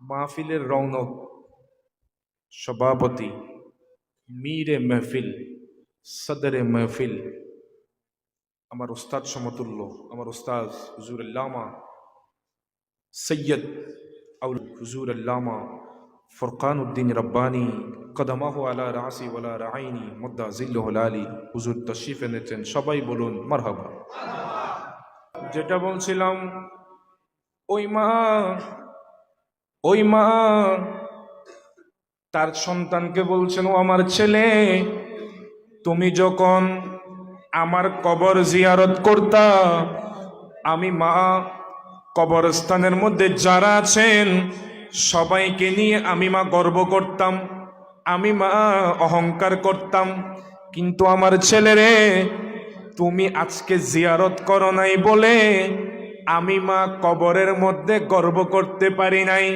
মাহফিলের রৌনক সভাপতি মীরে মেহফিল, সদরে মেহফিল। আমার উস্তাদ সমতুল্য, আমার উস্তাদ হুজুর আল্লামা সৈয়দ আউল হুজুর আল্লামা ফরকান উদ্দিন রব্বানি, কদমাহ আলা রাসি ওয়ালা রাআইনি, মুদ্দা জিল্লুহুল আলী হুজুর তশরিফ এনেছেন সবাই বলুন মারহাবা। যেটা বলছিলাম, ওই মা ওই মা, তার সন্তানকে বলছেন, ও আমার ছেলে, তুমি যখন আমার কবর জিয়ারত করতা, আমি মা কবরস্থানের মধ্যে যারা আছেন, সবাইকে নিয়ে আমি মা গর্ব করতাম, আমি মা অহংকার করতাম। কিন্তু আমার ছেলেরে, তুমি আজকে জিয়ারত করো নাই বলে আমি মা কবরের মধ্যে গর্ব করতে পারি নাই।